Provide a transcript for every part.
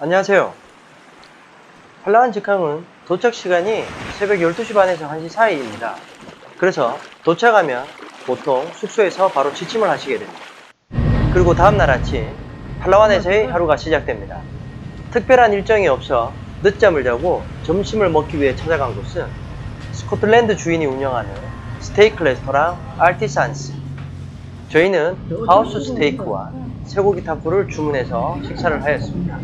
안녕하세요. 한라산 직항은 도착 시간이 새벽 12시 반에서 1시 사이입니다. 그래서 도착하면 보통 숙소에서 바로 취침을 하시게 됩니다. 그리고 다음날 아침 한라산에서의 하루가 시작됩니다. 특별한 일정이 없어 늦잠을 자고 점심을 먹기 위해 찾아간 곳은 스코틀랜드 주인이 운영하는 스테이크 레스토랑 알티산스. 저희는 하우스 스테이크와 쇠고기 타코를 주문해서 식사를 하였습니다.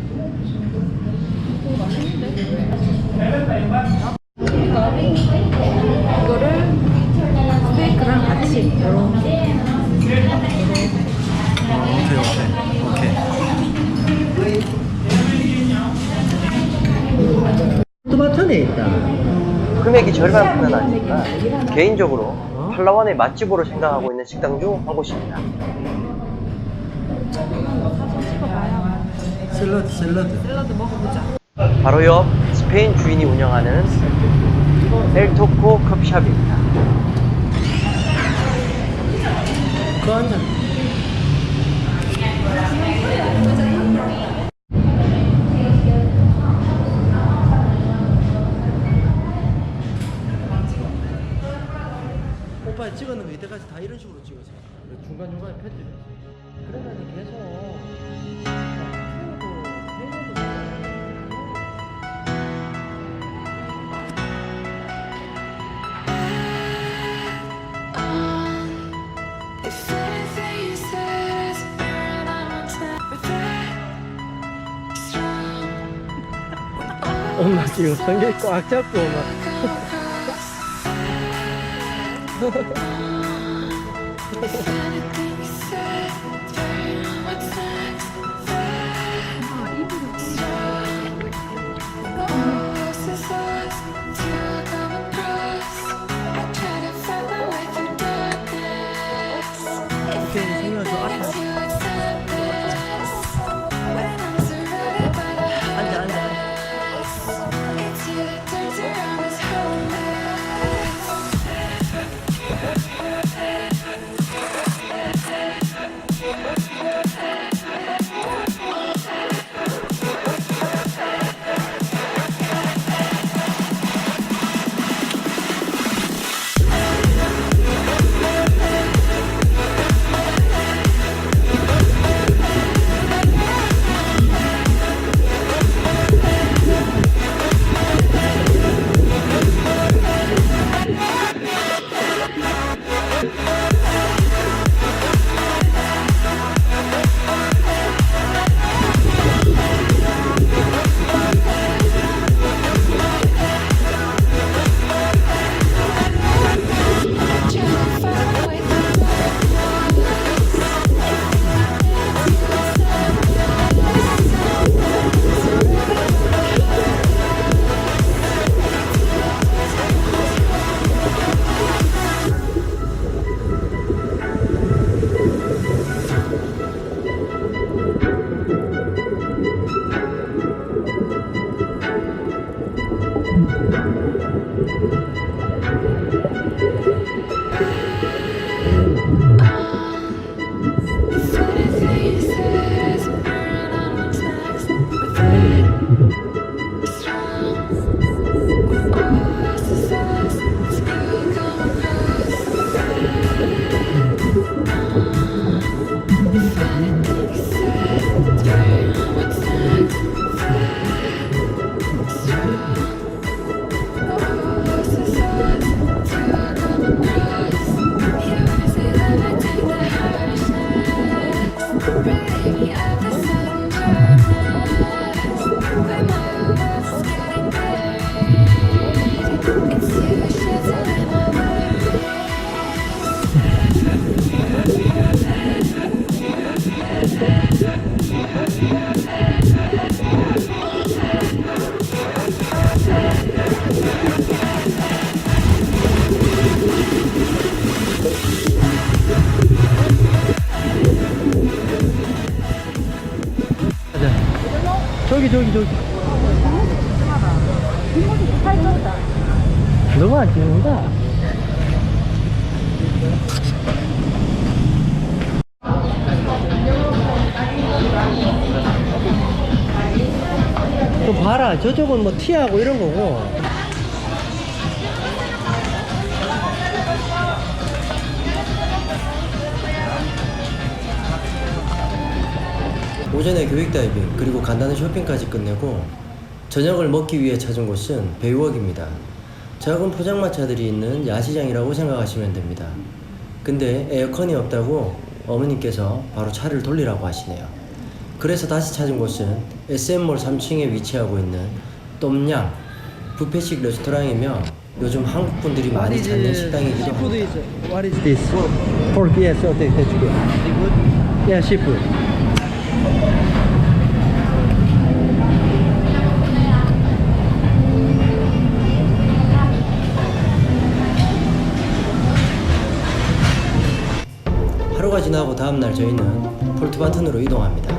이거를 스테이크랑 같이 이렇게 오케이, 오케이, 오케이. 토마토네. 금액이 절반뿐은 아니지만 개인적으로 팔라완의 맛집으로 생각하고 있는 식당 중 한 곳입니다. 샐러드, 샐러드. 샐러드 먹어보자 바로 옆 스페인 주인이 운영하는 엘토코 커피숍입니다. 그거 한 잔. 오빠 찍었는 거 이때까지 다 이런 식으로 찍었어. 중간 중간에 편집해. 그러면 계속 엄마 지금 성격 꽉 잡고 막 If 안 찍는다. 또 봐라 저쪽은 뭐 티하고 이런 거고 오전에 교육 다이빙 그리고 간단한 쇼핑까지 끝내고 저녁을 먹기 위해 찾은 곳은 배우역입니다. 작은 포장마차들이 있는 야시장이라고 생각하시면 됩니다. 근데 에어컨이 없다고 어머님께서 바로 차를 돌리라고 하시네요. 그래서 다시 찾은 곳은 SM몰 3층에 위치하고 있는 똠양 뷔페식 레스토랑이며 요즘 한국 분들이 많이 찾는 식당이기도 합니다. What is this? Pork, yes, okay, that's good. Yeah, seafood. 하루가 지나고 다음날 저희는 폴트바튼으로 이동합니다.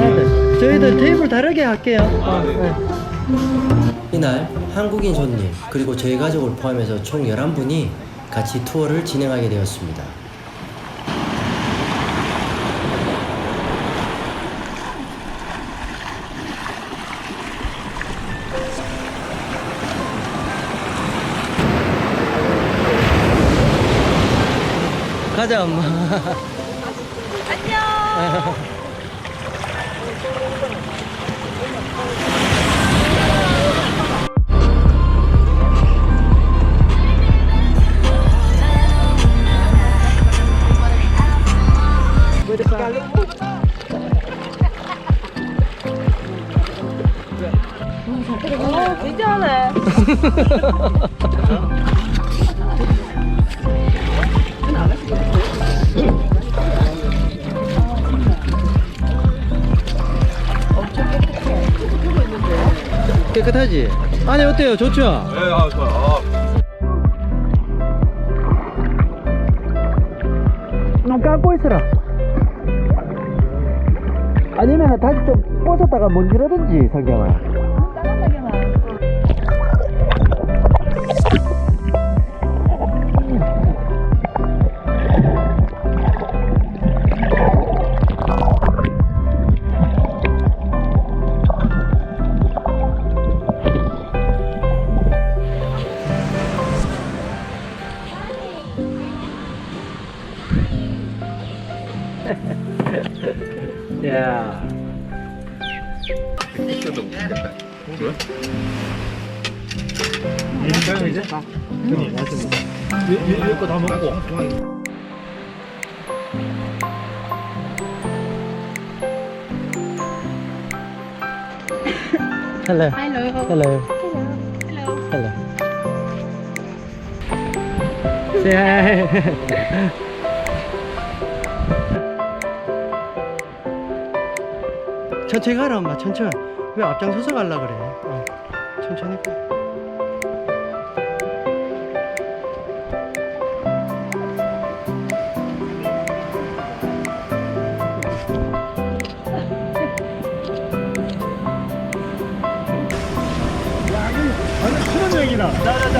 Another. 저희들 테이블 다르게 할게요. 아, 네. 이날 한국인 손님 그리고 저희 가족을 포함해서 총 11분이 같이 투어를 진행하게 되었습니다. 가자 엄마. 안녕. 깨끗하지? 안에 어때요? 좋죠? 네, 아, 좋아요. 좀 깎고 있어라. 아니면 다시 좀 벗었다가 문지르든지 성경아. 야. 이거 다 먹고. Hello. Hello. Hello. Hello. Hello. Say hi. 천천히 가라 엄마 천천히 왜 앞장서서 갈라 그래 어, 천천히 가 아니, 그런 얘기다. 나, 나, 나.